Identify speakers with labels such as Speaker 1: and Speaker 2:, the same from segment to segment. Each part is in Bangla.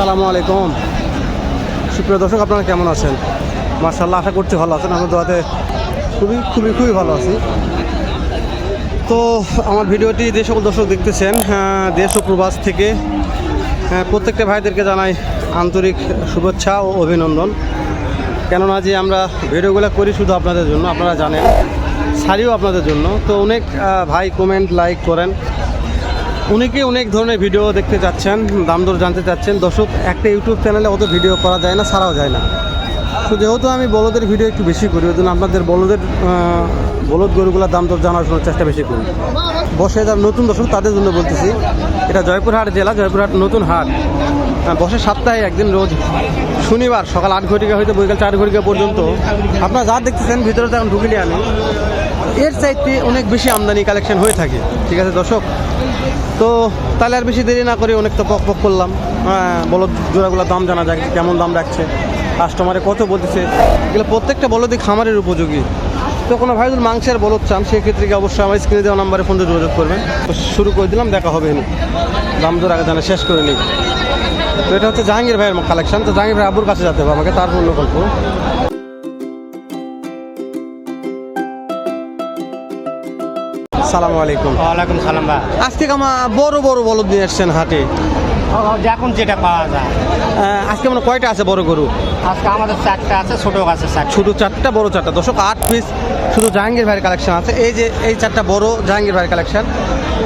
Speaker 1: আসসালামু আলাইকুম। সুপ্রিয় দর্শক, আপনারা কেমন আছেন? মার্শাল্লাহ আশা করছি ভালো আছেন। আমি দোয়াতে খুবই খুবই খুবই ভালো আছি। তো, আমার ভিডিওটি যে সকল দর্শক দেখতেছেন দেশ ও প্রবাস থেকে প্রত্যেকটা ভাইদেরকে জানাই আন্তরিক শুভেচ্ছা ও অভিনন্দন। কেননা যে আমরা ভিডিওগুলো করি শুধু আপনাদের জন্য, আপনারা জানেন সারিও আপনাদের জন্য। তো অনেক ভাই কমেন্ট লাইক করেন। অনেকে অনেক ধরনের ভিডিও দেখতে চাচ্ছেন দাম দর জানতে চাচ্ছেন। দর্শক, একটা ইউটিউব চ্যানেলে অত ভিডিও করা যায় না, ছাড়াও যায় না। তো যেহেতু আমি বলদের ভিডিও একটু বেশি করি, ওই জন্য আপনাদের বলদের বলদ গরুগুলোর দাম দর জানার জন্য চেষ্টা বেশি করি। বসে যারা নতুন দর্শক, তাদের জন্য বলতেছি, এটা জয়পুরহাট জেলা, জয়পুরহাট নতুন হাট। বসে সপ্তাহে একদিন রোজ, শনিবার সকাল আট ঘটিকা হইতে বৈকাল চার ঘটিকা পর্যন্ত। আপনারা যা দেখতেছেন, ভিতরে তো এখন ঢুকিলে আমি। এর চাইতে অনেক বেশি আমদানি কালেকশন হয়ে থাকে। ঠিক আছে, দর্শক তো তাহলে আর বেশি দেরি না করে অনেক তো পক পক করলাম। হ্যাঁ বলদ জোড়াগুলোর দাম জানা যায় কেমন দাম রাখছে কাস্টমারে কত বলতেছে? এগুলো প্রত্যেকটা বলদই খামারের উপযোগী। তো কোনো ভাই যদি মাংসের বলদ চান, সেক্ষেত্রে কি অবশ্যই আমার স্ক্রিনে দেওয়া নাম্বারে ফোন যোগাযোগ করবেন। তো শুরু করে দিলাম, দেখা হবে নি দাম দর আগে জানা শেষ করে নিই। তো এটা হচ্ছে জাহাঙ্গীর ভাইয়ের কালেকশন তো জাহাঙ্গীর ভাই আব্বুর কাছে যেতে হবে আমাকে, তার পূর্ণ গল্প। সালামু আলাইকুম।
Speaker 2: ওয়ালাইকুম সালাম ভাই।
Speaker 1: আজকে আমার বড় বড় বলদ নিয়ে এসছেন হাটে।
Speaker 2: দেখুন যেটা পাওয়া যায়।
Speaker 1: আজকে মানে কয়টা আছে বড় গরু?
Speaker 2: আজকে আমাদের চারটা আছে ছোট আছে
Speaker 1: শুধু চারটা বড় চারটা। দশক আট পিস শুধু জাহাঙ্গীর ভাইয়ের কালেকশন আছে। এই যে এই চারটা বড় জাহাঙ্গীর ভাইয়ের কালেকশন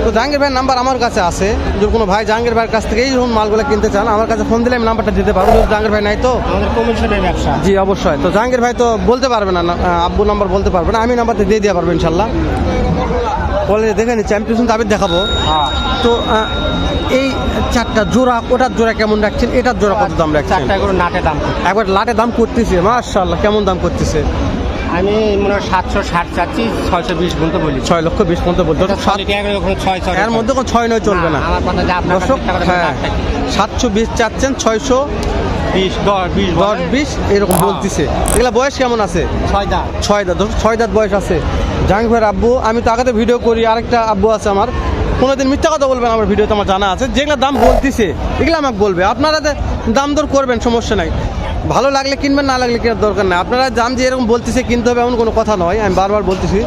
Speaker 1: তো জাহাঙ্গীর ভাইয়ের নাম্বার আমার কাছে আছে। যদি কোনো ভাই জাহাঙ্গীর ভাইয়ের কাছ থেকে এই ধরুন মালগুলো কিনতে চান আমার কাছে ফোন দিলে আমি নাম্বারটা দিতে পারব। যদি জাহাঙ্গীর ভাই নাই তো?
Speaker 2: আমাদের কমিশনের ব্যবসা।
Speaker 1: জি অবশ্যই। তো জাহাঙ্গীর ভাই তো বলতে পারবে না না, আব্বু নাম্বার বলতে পারবে না। আমি নাম্বারটা দিয়ে দিয়ে পারব ইনশাল্লাহ। বলে দেখে নিচ্ছি আমি পিছন দাবির দেখাবো।
Speaker 2: হ্যাঁ।
Speaker 1: তো এই চারটা জোড়া ওটার জোড়া কেমন রাখছেন? এটার জোড়া কত দাম রাখছেন?
Speaker 2: চারটা করে নাটে দাম
Speaker 1: একবার লাটে দাম করতেছে মাশাল্লাহ কেমন দাম করতেছে?
Speaker 2: আমি মনে হয় সাতশো ষাট চাচ্ছি ছয়শো বিশ পর্যন্ত বলি।
Speaker 1: ছয় লক্ষ বিশ পর্যন্ত
Speaker 2: ছয়
Speaker 1: এর মধ্যে কোনো ছয় নয় চলবে না। দর্শক হ্যাঁ সাতশো বিশ চাচ্ছেন ছয়শো
Speaker 2: বিশ দশ বিশ
Speaker 1: দশ বিশ এরকম
Speaker 2: হ্যাঁ।
Speaker 1: বলতেছে। এগুলা বয়স কেমন আছে?
Speaker 2: ছয় দাম
Speaker 1: ছয় দাঁত ছয় দাঁত বয়স আছে। জাহাঙ্গীর ভাইয়ের আব্বু, আমি তো আগাতে ভিডিও করি, আরেকটা আব্বু আছে আমার। কোনোদিন মিথ্যা কথা বলবেন আমার ভিডিওতে আমার জানা আছে। যেগুলো দাম বলতেছে, এগুলো আমাকে বলবে। আপনারা দাম দর করবেন, সমস্যা নাই। ভালো লাগলে কিনবেন, না লাগলে কেনার দরকার নাই। আপনারা দাম যে এরকম বলতেছে, কিনতে হবে এমন কোনো কথা নয়। আমি বারবার বলতেছি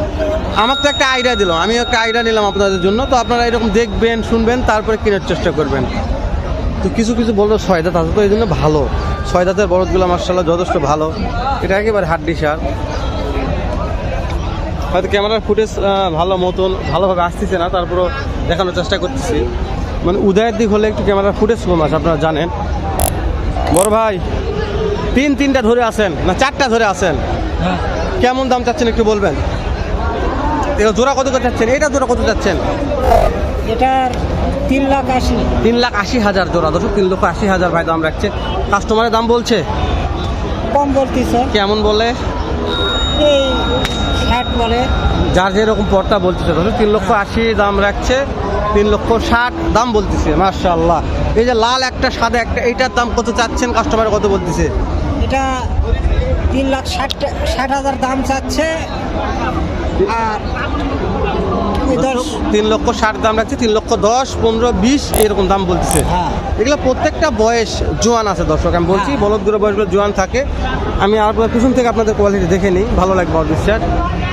Speaker 1: আমার তো একটা আইডিয়া দিলাম আমি একটা আইডিয়া নিলাম আপনাদের জন্য। তো আপনারা এরকম দেখবেন, শুনবেন, তারপরে কেনার চেষ্টা করবেন। তো কিছু কিছু বলতো ছয় দাঁত আছে, তো এই জন্য ভালো। ছয় দাঁতের বরদগুলো মার্শাল্লাহ যথেষ্ট ভালো। এটা একেবারে হাড্ডি সার হয়তো ক্যামেরার ফুটেজ ভালো মতন ভালোভাবে আসতেছে না তারপরও দেখানোর চেষ্টা করতেছি। মানে উদয়ের দিক হলে একটু ক্যামেরার ফুটেজ কম আছে আপনারা জানেন। বড় ভাই তিন তিনটা ধরে আছেন না চারটা ধরে আছেন? কেমন দাম চাচ্ছেন একটু বলবেন? এটা জোড়া কত করে চাচ্ছেন? এটা জোড়া কত চাচ্ছেন?
Speaker 2: এটার তিন লাখ আশি।
Speaker 1: তিন লাখ আশি হাজার জোড়া দর্শক তিন লক্ষ আশি হাজার ভাই দাম রাখছে। কাস্টমারের দাম বলছে?
Speaker 2: কম বলতেছে।
Speaker 1: কেমন বলে?
Speaker 2: এই বলে
Speaker 1: যার যেরকম পর্দা বলতেছে ধরুন তিন লক্ষ আশি দাম রাখছে, তিন লক্ষ ষাট দাম বলতেছে মার্শাল্লাহ এই যে লাল একটা, সাদা একটা, এইটার দাম কত চাচ্ছেন? কাস্টমার কত বলতেছে?
Speaker 3: এটা তিন লাখ ষাট ষাট হাজার দাম চাচ্ছে, আর
Speaker 1: তিন লক্ষ ষাট দাম রাখছে তিন লক্ষ দশ পনেরো বিশ এরকম দাম বলতেছে।
Speaker 3: হ্যাঁ।
Speaker 1: এগুলো প্রত্যেকটা বয়স জোয়ান আছে দর্শক আমি বলছি
Speaker 3: হ্যাঁ।
Speaker 1: বলদগুলো বয়সগুলো জোয়ান থাকে। আমি আর পিছন থেকে আপনাদের কোয়ালিটি দেখে নিই ভালো লাগবে আমার বিশ্বাস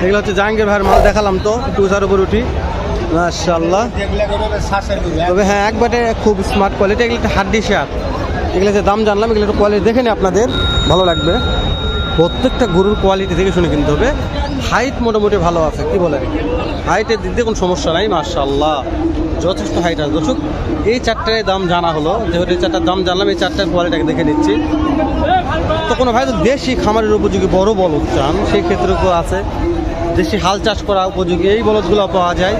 Speaker 1: এগুলো হচ্ছে জাহাঙ্গীর ভাইয়ের মাল দেখালাম তো উষার উপর উঠি মাশাল্লাহ তবে হ্যাঁ একবারে খুব স্মার্ট কোয়ালিটি এগুলো একটা হাড্ডি শেয়ার এগুলো যে দাম জানলাম এগুলো একটু কোয়ালিটি দেখে নিই আপনাদের ভালো লাগবে। প্রত্যেকটা গরুর কোয়ালিটি দেখে শুনে কিনতে হবে। হাইট মোটামুটি ভালো আছে, কি বলে হাইটের দিক দিয়ে কোনো সমস্যা নাই মার্শাল্লাহ যথেষ্ট হাইট আছে। দর্শক, এই চারটার দাম জানা হলো। যেহেতু এই চারটার দাম জানলাম, এই চারটার কোয়ালিটিকে দেখে নিচ্ছি। তো কোনো ভাই দেশি খামারের উপযোগী বড় বলদ চান, সেই ক্ষেত্রেও আছে। দেশি হাল চাষ করা উপযোগী, এই বলদগুলো পাওয়া যায়।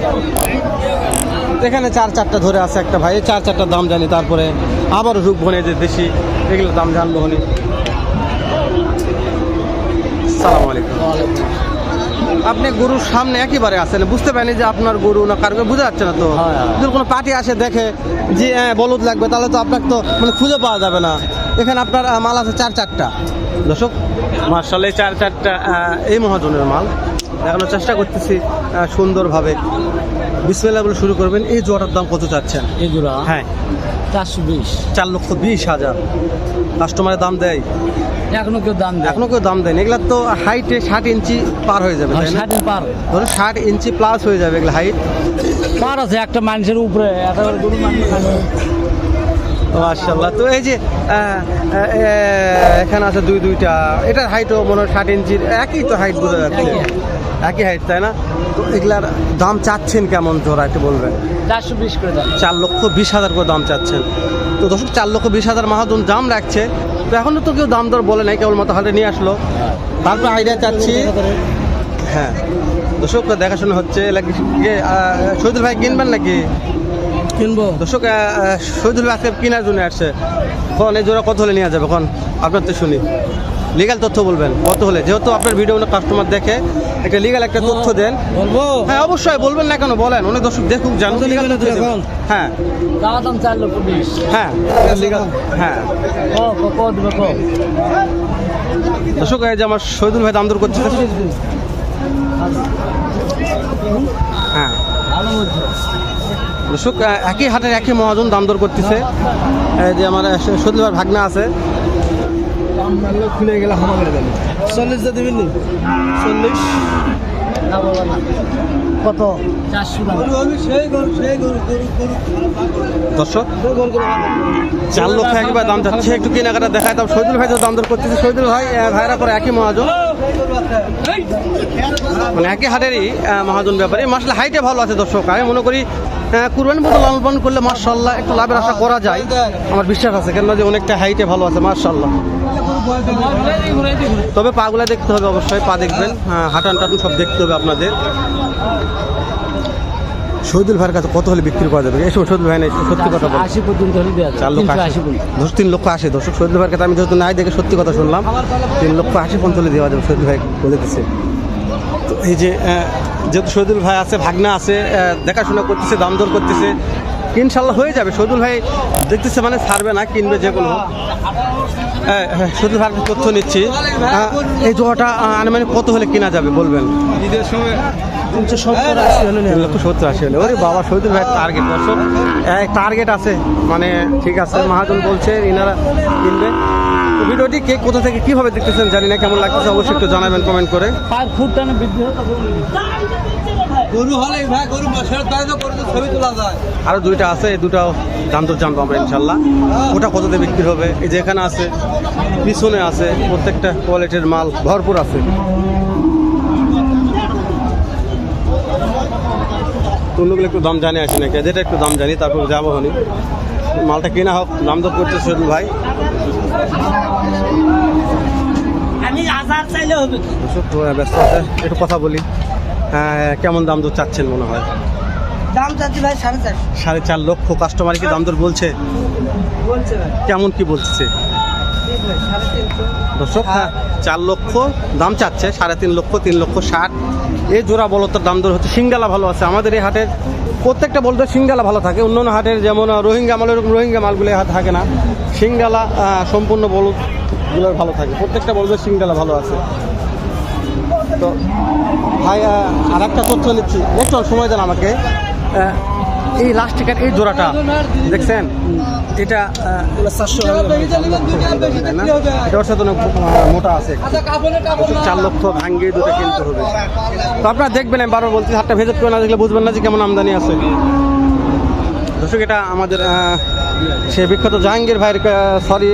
Speaker 1: এখানে চার চারটা ধরে আছে একটা ভাই চার চারটার দাম জানি, তারপরে আবার রূপ বনে যে দেশি, এগুলোর দাম জানব হনি সালাম আলাইকুম। আপনি গরুর সামনে একেবারে আছেন বুঝতে পারেনি যে আপনার গরু না কারও বুঝতে যাচ্ছে না তো।
Speaker 2: হ্যাঁ, হ্যাঁ।
Speaker 1: যদি কোনো পার্টি আসে দেখে যে হ্যাঁ, বলদ লাগবে তাহলে তো আপনাকে তো মানে খুঁজে পাওয়া যাবে না। এখানে আপনার মাল আছে চার চারটা। দর্শক মার্শাল চার চারটা এই মহাজনের মাল। দেখানোর চেষ্টা করতেছি সুন্দরভাবে। বিসমেলা বলে শুরু করবেন। এই জোয়াটার দাম কত চাচ্ছেন?
Speaker 2: এই জোড়া?
Speaker 1: হ্যাঁ।
Speaker 4: চারশো বিশ।
Speaker 1: চার লক্ষ বিশ হাজার। কাস্টমারের দাম দেয়।
Speaker 4: এখনও কেউ দাম দেয়।
Speaker 1: এখনও কেউ দাম দেয়নি এগুলা তো হাইটে ষাট ইঞ্চি পার হয়ে যাবে না?
Speaker 4: পার
Speaker 1: ধরো ষাট ইঞ্চি প্লাস হয়ে যাবে এগুলো হাইট
Speaker 4: পার আছে একটা মানুষের উপরে একেবারে গরু মানুষ
Speaker 1: মার্শাল্লাহ তো এই যে এখানে আছে দুই দুইটা। এটার হাইটও মনে হয় ষাট ইঞ্চির। একই তো হাইট বোঝা যাচ্ছে। একই হাইট তাই না? তো এগুলার দাম চাচ্ছেন কেমন জোড়া একটু বলবেন?
Speaker 4: চারশো বিশ করে দাম।
Speaker 1: চার লক্ষ বিশ হাজার করে দাম চাচ্ছেন। তো দর্শক চার লক্ষ বিশ হাজার মাহাজন দাম রাখছে। তো এখনও তো কেউ দাম দর বলে নাই কেবলমাত্র হাটে নিয়ে আসলো। তারপর আইডিয়া চাচ্ছি হ্যাঁ। দর্শক দেখাশোনা হচ্ছে শহীদুল ভাই কিনবেন নাকি?
Speaker 4: কিনবো।
Speaker 1: দর্শক শহীদুল ভাই আজকে কেনার জন্য আসছে। কখন এই জোড়া কত হলে নিয়ে যাবে? কখন আপনার তো শুনি। লিগাল তথ্য বলবেন কত হলে? যেহেতু আপনার ভিডিও অনেক কাস্টমার দেখে একটা লিগাল একটা তথ্য দেন।
Speaker 4: বলব
Speaker 1: হ্যাঁ অবশ্যই বলবেন না কেন বলেন অনেক দর্শক দেখুক জানুন লিগাল। হ্যাঁ।
Speaker 4: দাম চার লক্ষ বিশ।
Speaker 1: হ্যাঁ লিগাল হ্যাঁ। দর্শক এই যে আমার শহীদুল ভাই দাম দর করছে
Speaker 4: হ্যাঁ।
Speaker 1: দর্শক একই হাটের একই মহাজন দাম দর করতেছে। এই যে আমার শহীদুল ভাই ভাগনা আছে।
Speaker 4: খুলে গেলে হামা করে দেবে। চল্লিশ দিয়ে দিবেন চল্লিশ। না বাবা কত
Speaker 1: দর্শক চার লক্ষ একবার দাম যাচ্ছে। একটু কেনাকাটা দেখায় তাও শহীদুল ভাই দাম দর করতেছে শহীদুল ভাই ভাইরা করে একই মহাজন। মানে একই হাটেরই মহাজন ব্যাপারে। মাসলে হাইটে ভালো আছে দর্শক। আমি মনে করি কুরবানি মতো লালন পালন করলে মার্শাল্লাহ একটু লাভের আশা করা যায়। আমার বিশ্বাস আছে কেন যে অনেকটা হাইটে ভালো আছে মার্শাল্লাহ তবে পাগুলা দেখতে হবে অবশ্যই পা দেখবেন। হ্যাঁ, হাঁটান টাটুন সব দেখতে হবে আপনাদের। শহীদুল ভাইয়ের কাছে কত হলে বিক্রি করা যাবে? সময় শহীদুল ভাই নেই সত্যি কথা বল।
Speaker 4: আশি পর্যন্ত হলে
Speaker 1: চার লক্ষ আশি। দশ তিন লক্ষ আশি দর্শক শহীদুল ভাইয়ের কাছে আমি যেহেতু নাই দেখে সত্যি কথা শুনলাম তিন লক্ষ আশি পর্যন্ত দেওয়া যাবে শহীদুল ভাই বলে দিচ্ছে তো এই যে যেহেতু শহীদুল ভাই আছে ভাগনা আছে দেখাশোনা করতেছে দাম দর করতেছে ইনশাল্লাহ হয়ে যাবে। শহীদুল ভাই দেখতেছে মানে ছাড়বে না কিনবে যে ভাগ হ্যাঁ হ্যাঁ, শহীদুল ভাইয়ের তথ্য নিচ্ছি। এই জোয়াটা আনুমানিক কত হলে কেনা যাবে বলবেন?
Speaker 4: তিনশো সত্তর আশি হলে
Speaker 1: তিন লক্ষ সত্তর আশি হলে। ওরে বাবা ভাই টার্গেট দর্শক। টার্গেট আছে। মানে ঠিক আছে মহাজন বলছে ইনারা কিনবে। ভিডিওটি কে কোথা থেকে কীভাবে দেখতেছেন জানি না কেমন লাগতেছে অবশ্যই একটু জানাবেন কমেন্ট করে।
Speaker 4: পাঁচ ফুট টানে বৃদ্ধি
Speaker 3: গরু হলে ভাই গরু তাই তো করে ছবি তোলা যায়।
Speaker 1: আরও দুইটা আছে এই দুটাও দাম দর জানব আমরা ইনশাল্লাহ। ওটা কততে বিক্রি হবে? এই যে এখানে আছে পিছনে আছে প্রত্যেকটা কোয়ালিটির মাল ভরপুর আছে। অন্যগুলো একটু দাম জানি আসি নাকি? যেটা একটু দাম জানি তারপর যাব হনি। মালটা কেনা হোক দাম দর করছে শহীদুল ভাই।
Speaker 3: আমি চাইলে হবে
Speaker 1: ব্যস্ত আছে একটু কথা বলি। হ্যাঁ কেমন দাম দর চাচ্ছেন মনে হয়?
Speaker 3: দাম চাচ্ছি ভাই সাড়ে চারশো।
Speaker 1: সাড়ে চার লক্ষ কাস্টমার কি দাম দর বলছে?
Speaker 3: বলছে
Speaker 1: কেমন কি বলছে? দর্শক হ্যাঁ চার লক্ষ দাম চাচ্ছে, সাড়ে তিন লক্ষ তিন লক্ষ ষাট। এই জোড়া বলতার দাম দর হচ্ছে, সিঙ্গালা ভালো আছে। আমাদের এই হাটের প্রত্যেকটা বলতে সিঙ্গালা ভালো থাকে। অন্য হাটের যেমন রোহিঙ্গা মাল রোহিঙ্গা মালগুলো হাট থাকে না। সিঙ্গালা সম্পূর্ণ বলদগুলো ভালো থাকে। প্রত্যেকটা বলতে সিঙ্গালা ভালো আছে। তো, ভাই আর একটা তথ্য নিচ্ছি। একটু সময় দেন আমাকে। এই লাস্ট টিকার এই জোড়াটা, দেখছেন? এটা এটা সাথে মোটা আছে চার লক্ষ ভাঙ্গিয়ে দুটো কিনতে হবে। তো আপনারা দেখবেন, আমি বারবার বলছি হাটটা ভেজে করে না দেখলে বুঝবেন না যে কেমন আমদানি আছে। দর্শক, এটা আমাদের সে বিখ্যাত জাহাঙ্গীর ভাইয়ের সরি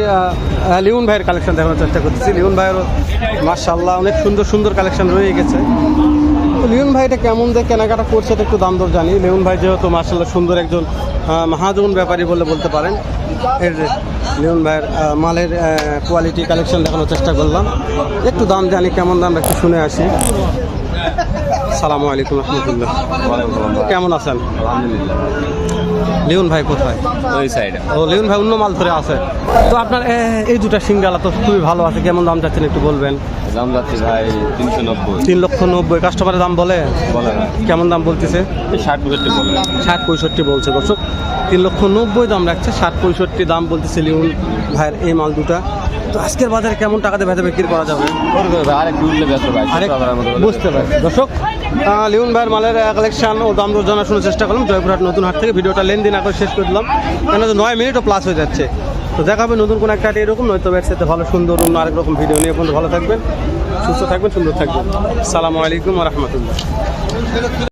Speaker 1: লিউন ভাইয়ের কালেকশন দেখানোর চেষ্টা করতেছি। লিউন ভাইয়ের মার্শাল্লাহ অনেক সুন্দর সুন্দর কালেকশন রয়ে গেছে। লিওন ভাই এটা কেমন দিয়ে কেনাকাটা করছে এটা একটু দাম দর জানি। লিওন ভাই যেহেতু মার্শাল্লাহ সুন্দর একজন মহাজন ব্যাপারী বলে বলতে পারেন। এর লিওন ভাইয়ের মালের কোয়ালিটি কালেকশন দেখানোর চেষ্টা করলাম। একটু দাম জানি, কেমন দাম, একটু শুনে আসি। সালামু আলাইকুম রহমতুল্লাহ। কেমন আছেন? লিওন ভাই কোথায়?
Speaker 5: ওই সাইডে
Speaker 1: ও লিওন ভাই অন্য মাল ধরে আছে। তো আপনার এই দুটা সিঙ্গালা তো খুবই ভালো আছে। কেমন দাম চাচ্ছেন একটু বলবেন?
Speaker 5: দাম যাচ্ছে ভাই তিনশো নব্বই।
Speaker 1: তিন লক্ষ নব্বই। কাস্টমারের দাম বলে?
Speaker 5: বলে
Speaker 1: কেমন দাম বলতেছে?
Speaker 5: ষাট পঁয়ষট্টি বলে।
Speaker 1: ষাট পঁয়ষট্টি বলছে। দর্শক তিন লক্ষ নব্বই দাম রাখছে। ষাট পঁয়ষট্টি দাম বলতেছে লিউন ভাইয়ের এই মাল দুটা। তো আজকের বাজারে কেমন টাকাতে ভেতরে বিক্রি করা যাবে?
Speaker 5: ব্যস্ত ভাই
Speaker 1: বুঝতে পারছি দর্শক লিওন ভাইয়ের মালের কালেকশন ও দাম দর জানার শোনার চেষ্টা করলাম। জয়পুরহাট নতুন হাট থেকে ভিডিওটা লেনদি না করে শেষ করে দিলাম। কেন নয় মিনিটও প্লাস হয়ে যাচ্ছে। তো দেখা হবে নতুন কোনো একটা এরকম, নয়তো সাথে ভালো, সুন্দর, অন্য আরেক রকম ভিডিও নিয়ে। পর্যন্ত ভালো থাকবেন, সুস্থ থাকবেন, সুন্দর থাকবেন। সালামু আলাইকুম রহমতুল্লাহ।